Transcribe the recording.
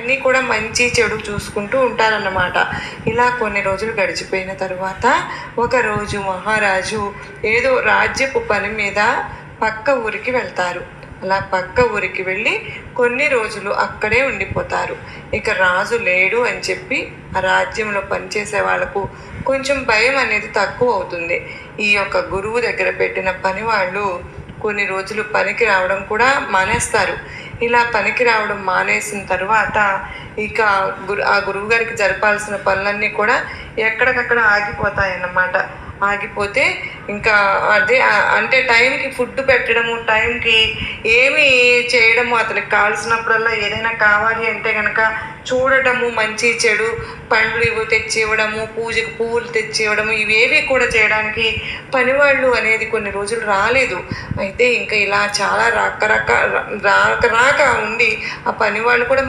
అన్నీ కూడా మంచి చెడు చూసుకుంటూ ఉంటారన్నమాట. ఇలా కొన్ని రోజులు గడిచిపోయిన తర్వాత ఒకరోజు మహారాజు ఏదో రాజ్యపు పని మీద పక్క ఊరికి వెళ్తారు. అలా పక్క ఊరికి వెళ్ళి కొన్ని రోజులు అక్కడే ఉండిపోతారు. ఇక రాజు లేడు అని చెప్పి ఆ రాజ్యంలో పనిచేసే వాళ్ళకు కొంచెం భయం అనేది తక్కువ అవుతుంది. ఈ యొక్క గురువు దగ్గర పెట్టిన పని వాళ్ళు కొన్ని రోజులు పనికి రావడం కూడా మానేస్తారు. ఇలా పనికి రావడం మానేసిన తర్వాత ఇక గురు ఆ గురువు గారికి జరపాల్సిన పనులన్నీ కూడా ఎక్కడికక్కడ ఆగిపోతాయన్నమాట. ఆగిపోతే ఇంకా అదే అంటే టైంకి ఫుడ్ పెట్టడము టైంకి ఏమి చేయడము అతనికి కావాల్సినప్పుడల్లా ఏదైనా కావాలి అంటే కనుక చూడటము మంచి చెడు పండ్లు ఇవి తెచ్చి ఇవ్వడము పూజకు పువ్వులు తెచ్చి ఇవ్వడము ఇవేవి కూడా చేయడానికి పనివాళ్ళు అనేది కొన్ని రోజులు రాలేదు. అయితే ఇంకా ఇలా చాలా రాక రాక రాక రాక ఉండి ఆ పనివాళ్ళు కూడా